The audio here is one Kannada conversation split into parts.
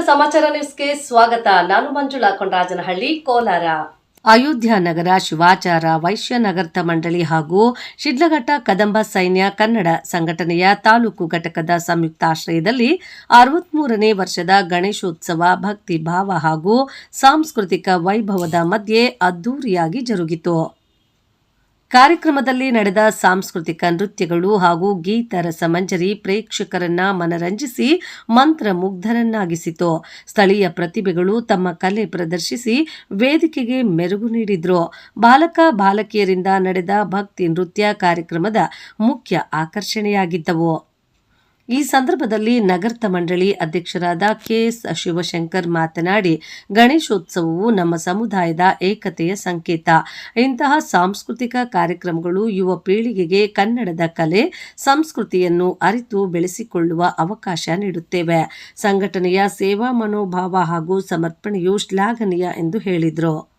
ಸಮಾಚಾರ ನ್ಯೂಸ್ಗೆ ಸ್ವಾಗತ. ನಾನು ಮಂಜುಳಾ ಕೊಂಡರಾಜನಹಳ್ಳಿ ಕೋಲಾರ. ಅಯೋಧ್ಯ ನಗರ ಶಿವಾಚಾರ ವೈಶ್ಯ ನಗರ್ತ ಮಂಡಳಿ ಹಾಗೂ ಶಿಡ್ಲಘಟ್ಟ ಕದಂಬ ಸೈನ್ಯ ಕನ್ನಡ ಸಂಘಟನೆಯ ತಾಲೂಕು ಘಟಕದ ಸಂಯುಕ್ತಾಶ್ರಯದಲ್ಲಿ ಅರವತ್ಮೂರನೇ ವರ್ಷದ ಗಣೇಶೋತ್ಸವ ಭಕ್ತಿ ಭಾವ ಹಾಗೂ ಸಾಂಸ್ಕೃತಿಕ ವೈಭವದ ಮಧ್ಯೆ ಅದ್ದೂರಿಯಾಗಿ ಜರುಗಿತು. ಕಾರ್ಯಕ್ರಮದಲ್ಲಿ ನಡೆದ ಸಾಂಸ್ಕೃತಿಕ ನೃತ್ಯಗಳು ಹಾಗೂ ಗೀತ ರಸಮಂಜರಿ ಪ್ರೇಕ್ಷಕರನ್ನ ಮನರಂಜಿಸಿ ಮಂತ್ರಮುಗ್ಧರನ್ನಾಗಿಸಿತು. ಸ್ಥಳೀಯ ಪ್ರತಿಭೆಗಳು ತಮ್ಮ ಕಲೆ ಪ್ರದರ್ಶಿಸಿ ವೇದಿಕೆಗೆ ಮೆರುಗು ನೀಡಿದ್ರು. ಬಾಲಕ, ಬಾಲಕಿಯರಿಂದ ನಡೆದ ಭಕ್ತಿ ನೃತ್ಯ ಕಾರ್ಯಕ್ರಮದ ಮುಖ್ಯ ಆಕರ್ಷಣೆಯಾಗಿದ್ದವು. ಈ ಸಂದರ್ಭದಲ್ಲಿ ನಗರ್ತ ಮಂಡಳಿ ಅಧ್ಯಕ್ಷರಾದ ಕೆಎಸ್ ಶಿವಶಂಕರ್ ಮಾತನಾಡಿ, ಗಣೇಶೋತ್ಸವವು ನಮ್ಮ ಸಮುದಾಯದ ಏಕತೆಯ ಸಂಕೇತ. ಇಂತಹ ಸಾಂಸ್ಕೃತಿಕ ಕಾರ್ಯಕ್ರಮಗಳು ಯುವ ಪೀಳಿಗೆಗೆ ಕನ್ನಡದ ಕಲೆ, ಸಂಸ್ಕೃತಿಯನ್ನು ಅರಿತು ಬೆಳೆಸಿಕೊಳ್ಳುವ ಅವಕಾಶ ನೀಡುತ್ತೇವೆ. ಸಂಘಟನೆಯ ಸೇವಾ ಮನೋಭಾವ ಹಾಗೂ ಸಮರ್ಪಣೆಯು ಶ್ಲಾಘನೀಯ ಎಂದು ಹೇಳಿದರು.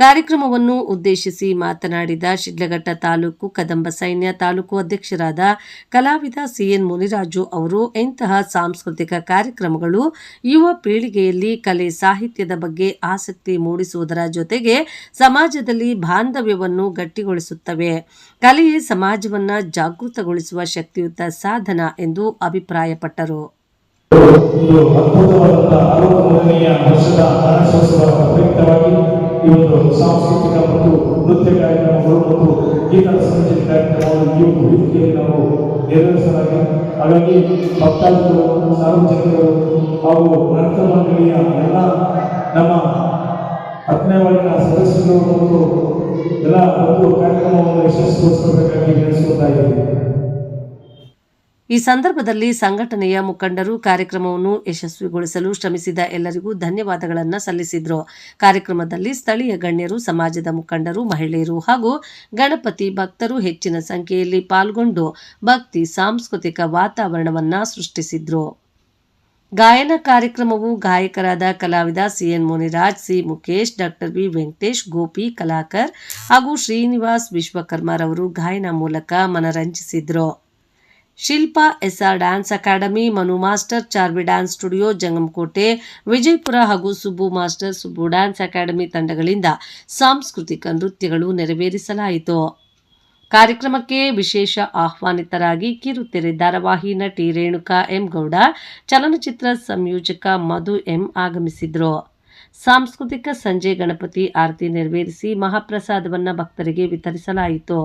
ಕಾರ್ಯಕ್ರಮವನ್ನು ಉದ್ದೇಶಿಸಿ ಮಾತನಾಡಿದ ಶಿಡ್ಲಘಟ್ಟ ತಾಲೂಕು ಕದಂಬ ಸೈನ್ಯ ತಾಲೂಕು ಅಧ್ಯಕ್ಷರಾದ ಕಲಾವಿದ ಸಿಎನ್ ಮುನಿರಾಜು ಅವರು, ಇಂತಹ ಸಾಂಸ್ಕೃತಿಕ ಕಾರ್ಯಕ್ರಮಗಳು ಯುವ ಪೀಳಿಗೆಯಲ್ಲಿ ಕಲೆ ಸಾಹಿತ್ಯದ ಬಗ್ಗೆ ಆಸಕ್ತಿ ಮೂಡಿಸುವುದರ ಜೊತೆಗೆ ಸಮಾಜದಲ್ಲಿ ಬಾಂಧವ್ಯವನ್ನು ಗಟ್ಟಿಗೊಳಿಸುತ್ತವೆ. ಕಲೆಯೇ ಸಮಾಜವನ್ನು ಜಾಗೃತಗೊಳಿಸುವ ಶಕ್ತಿಯುತ ಸಾಧನ ಎಂದು ಅಭಿಪ್ರಾಯಪಟ್ಟರು. ಪ್ರಯುಕ್ತವಾಗಿ ಒಂದು ಸಾಂಸ್ಕೃತಿಕ ಮತ್ತು ನೃತ್ಯ ಕಾರ್ಯಕ್ರಮಗಳು ಮತ್ತು ಗೀತ ಸಂಗೀತ ಕಾರ್ಯಕ್ರಮಗಳು ಈ ಒಂದು ನಾವು ನೆರವೇರಿಸಲಾಗಿದೆ ಹಾಗಾಗಿ ಭಕ್ತಾದಿಗಳು ಸಾರ್ವಜನಿಕರು ಹಾಗೂ ನೃತ್ಯ ಮಂಡಳಿಯ ಎಲ್ಲ ನಮ್ಮ ಹತ್ತನೇ ವಾರ್ಡಿನ ಸದಸ್ಯರು ಮತ್ತು ಎಲ್ಲ ಒಂದು ಕಾರ್ಯಕ್ರಮವನ್ನು ಯಶಸ್ವಿಗೊಳಿಸಬೇಕಾಗಿ ವಿನಿಸುತ್ತಾ ಇದ್ದೀವಿ ಈ ಸಂದರ್ಭದಲ್ಲಿ ಸಂಘಟನೆಯ ಮುಖಂಡರು ಕಾರ್ಯಕ್ರಮವನ್ನು ಯಶಸ್ವಿಗೊಳಿಸಲು ಶ್ರಮಿಸಿದ ಎಲ್ಲರಿಗೂ ಧನ್ಯವಾದಗಳನ್ನು ಸಲ್ಲಿಸಿದರು. ಕಾರ್ಯಕ್ರಮದಲ್ಲಿ ಸ್ಥಳೀಯ ಗಣ್ಯರು, ಸಮಾಜದ ಮುಖಂಡರು, ಮಹಿಳೆಯರು ಹಾಗೂ ಗಣಪತಿ ಭಕ್ತರು ಹೆಚ್ಚಿನ ಸಂಖ್ಯೆಯಲ್ಲಿ ಪಾಲ್ಗೊಂಡು ಭಕ್ತಿ, ಸಾಂಸ್ಕೃತಿಕ ವಾತಾವರಣವನ್ನು ಸೃಷ್ಟಿಸಿದ್ರು. ಗಾಯನ ಕಾರ್ಯಕ್ರಮವು ಗಾಯಕರಾದ ಕಲಾವಿದ C N Muniraj, C Mukesh doctor V Venkatesh, Gopi Kalakar ಹಾಗೂ ಶ್ರೀನಿವಾಸ್ ವಿಶ್ವಕರ್ಮರವರು ಗಾಯನ ಮೂಲಕ ಮನರಂಜಿಸಿದ್ರು. Shilpa S R dance academy, Manu master, Charvi dance studio, Jangamakote, Vijayapura ಹಾಗೂ Subbu master, Subbu dance academy ತಂಡಗಳಿಂದ ಸಾಂಸ್ಕೃತಿಕ ನೃತ್ಯಗಳು ನೆರವೇರಿಸಲಾಯಿತು. ಕಾರ್ಯಕ್ರಮಕ್ಕೆ ವಿಶೇಷ ಆಹ್ವಾನಿತರಾಗಿ ಕಿರುತೆರೆ ಧಾರಾವಾಹಿ ನಟಿ ರೇಣುಕಾ ಎಂ ಗೌಡ, ಚಲನಚಿತ್ರ ಸಂಯೋಜಕ ಮಧು ಎಂ ಆಗಮಿಸಿದ್ರು. ಸಾಂಸ್ಕೃತಿಕ ಸಂಜೆ ಗಣಪತಿ ಆರತಿ ನೆರವೇರಿಸಿ ಮಹಾಪ್ರಸಾದವನ್ನು ಭಕ್ತರಿಗೆ ವಿತರಿಸಲಾಯಿತು.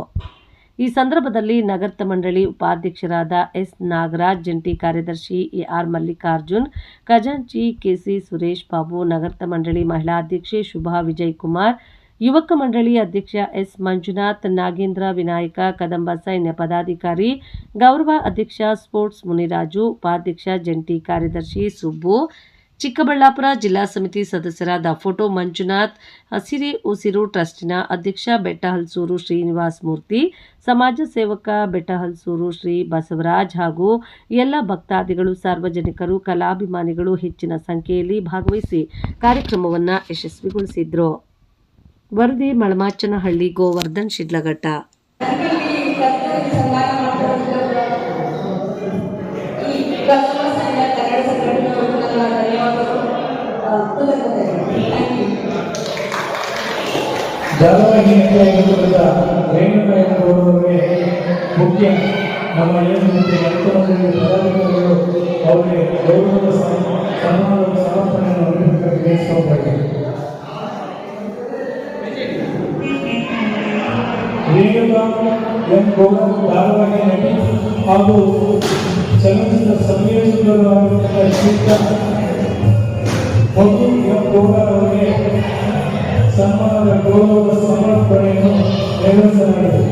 ಈ ಸಂದರ್ಭದಲ್ಲಿ ನಗರ್ತ ಮಂಡಳಿ ಉಪಾಧ್ಯಕ್ಷರಾದ ಎಸ್. ನಾಗರಾಜ್, ಜಂಟಿ ಕಾರ್ಯದರ್ಶಿ ಎಆರ್ ಮಲ್ಲಿಕಾರ್ಜುನ್, ಖಜಾಂಚಿ ಕೆಸಿ ಸುರೇಶ್ ಬಾಬು, ನಗರ್ತ ಮಂಡಳಿ ಮಹಿಳಾ ಅಧ್ಯಕ್ಷೆ ಶುಭಾ ವಿಜಯ್ ಕುಮಾರ್ ಯುವಕ ಮಂಡಳಿ ಅಧ್ಯಕ್ಷ ಎಸ್. ಮಂಜುನಾಥ್, ನಾಗೇಂದ್ರ ವಿನಾಯಕ, ಕದಂಬ ಸೈನ್ಯ ಪದಾಧಿಕಾರಿ, ಗೌರವ ಅಧ್ಯಕ್ಷ ಸ್ಪೋರ್ಟ್ಸ್ ಮುನಿರಾಜು, ಉಪಾಧ್ಯಕ್ಷ ಜಂಟಿ ಕಾರ್ಯದರ್ಶಿ ಸುಬ್ಬು ಚಿಕ್ಕಬಳ್ಳಾಪುರ ಜಿಲ್ಲಾ ಸಮಿತಿ ಸದಸ್ಯರಾದ ಫೋಟೋ ಮಂಜುನಾಥ್, ಹಸಿರಿ ಉಸಿರು ಟ್ರಸ್ಟಿನ ಅಧ್ಯಕ್ಷ ಬೆಟ್ಟಹಲ್ಸೂರು ಶ್ರೀನಿವಾಸ್ ಮೂರ್ತಿ, ಸಮಾಜ ಸೇವಕ ಬೆಟ್ಟಹಲ್ಸೂರು ಶ್ರೀ ಬಸವರಾಜ್ ಹಾಗೂ ಎಲ್ಲ ಭಕ್ತಾದಿಗಳು, ಸಾರ್ವಜನಿಕರು, ಕಲಾಭಿಮಾನಿಗಳು ಹೆಚ್ಚಿನ ಸಂಖ್ಯೆಯಲ್ಲಿ ಭಾಗವಹಿಸಿ ಕಾರ್ಯಕ್ರಮವನ್ನು ಯಶಸ್ವಿಗೊಳಿಸಿದ್ರು. ವರದಿ ಮಳಮಾಚನಹಳ್ಳಿ, ಗೋವರ್ಧನ್, ಶಿಡ್ಲಘಟ್ಟ. ಧಾರಾವಾಹಿ ನಟಿಯಾಗಿರುವುದರಿಂದ ರೇಣುಕಾ ಎಂಬುವವರಿಗೆ ಮುಖ್ಯ ನಮ್ಮ ಏನು ಅರ್ಥವನ್ನು ಪದಾಧಿಕಾರಿಗಳು ಅವರಿಗೆ ಗೌರವದ ಸನ್- ಸನ್ಮಾನದ ಸಮರ್ಪಣೆಯನ್ನು ನೀಡಬೇಕಾಗಿ ರೇಣುಕಾ ಎಂ ನಟಿ ಹಾಗೂ ಚಲನಚಿತ್ರ ಸಂಯೋಜಕರಾಗಿರುವಂತಹ ಶ್ರೀಯುತ ಮಧು ಎಂ ಗೌಡ ಅವರಿಗೆ ಸನ್ಮಾನದ ಗೌರವದ ಸಮರ್ಪಣೆಯನ್ನು ನೆರವೇರಿಸಲಾಗಿದೆ